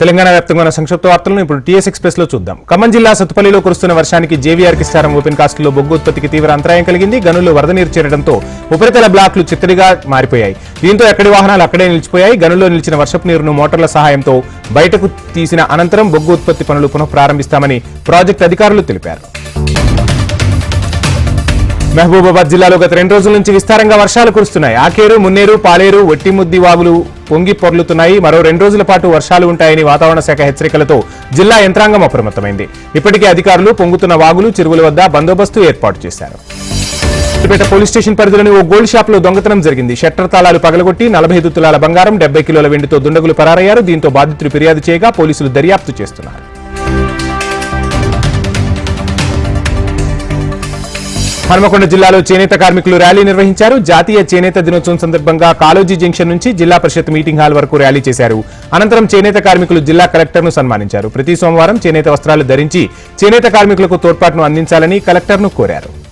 తెలంగాణ వ్యాప్తంగా ఉన్న సంక్షిప్త వార్తలను ఇప్పుడు టీఎస్ ఎక్స్ప్రెస్లో చూద్దాం. ఖమ్మం జిల్లా సత్తుపల్లిలో కురుస్తున్న వర్షానికి జేవీఆర్ కిస్టారం ఓపెన్ కాస్ట్లో బొగ్గు ఉత్పత్తికి తీవ్ర అంతరాయం కలిగింది. గనుల్లో వరద నీరు చేరడంతో ఉపరితల బ్లాక్లు చిత్తడిగా మారిపోయాయి. దీంతో ఎక్కడి వాహనాలు అక్కడే నిలిచిపోయాయి. గనుల్లో నిలిచిన వర్షపు నీరును మోటార్ల సహాయంతో బయటకు తీసిన అనంతరం బొగ్గు ఉత్పత్తి పనులు పునః ప్రారంభిస్తామని ప్రాజెక్టు అధికారులు తెలిపారు. మహబూబాబాద్ జిల్లాలో గత రెండు రోజుల నుంచి విస్తారంగా వర్షాలు కురుస్తున్నాయి. ఆకేరు మున్నేరు పాలేరు ఒట్టిముద్ది వాగులు పొంగి పొర్లుతున్నాయి. మరో రెండు రోజుల పాటు వర్షాలు ఉంటాయని వాతావరణ శాఖ హెచ్చరికలతో జిల్లా యంత్రాంగం అప్రమత్తమైంది. ఇప్పటికే అధికారులు పొంగుతున్న వాగులు చెరువుల వద్ద బందోబస్తు ఏర్పాటు చేశారు. సిద్దిపేట పోలీస్ స్టేషన్ పరిధిలోని ఓ గోల్డ్ షాప్లో దొంగతనం జరిగింది. షట్టర్ తాళాలు పగలగొట్టి నలభై ఐదు తులాల బంగారం డెబ్బై కిలోల వెండితో దుండగులు పరారయ్యారు. దీంతో బాధితులు ఫిర్యాదు చేయగా పోలీసులు దర్యాప్తు చేస్తున్నారు. హనుమకొండ జిల్లాలో చేనేత కార్మికులు ర్యాలీ నిర్వహించారు. జాతీయ చేనేత దినోత్సవం సందర్భంగా కాలోజీ జంక్షన్ నుంచి జిల్లా పరిషత్ మీటింగ్ హాల్ వరకు ర్యాలీ చేశారు. అనంతరం చేనేత కార్మికులు జిల్లా కలెక్టర్ను సన్మానించారు. ప్రతి సోమవారం చేనేత వస్త్రాలు ధరించి చేనేత కార్మికులకు తోడ్పాటును అందించాలని కలెక్టర్ను కోరారు.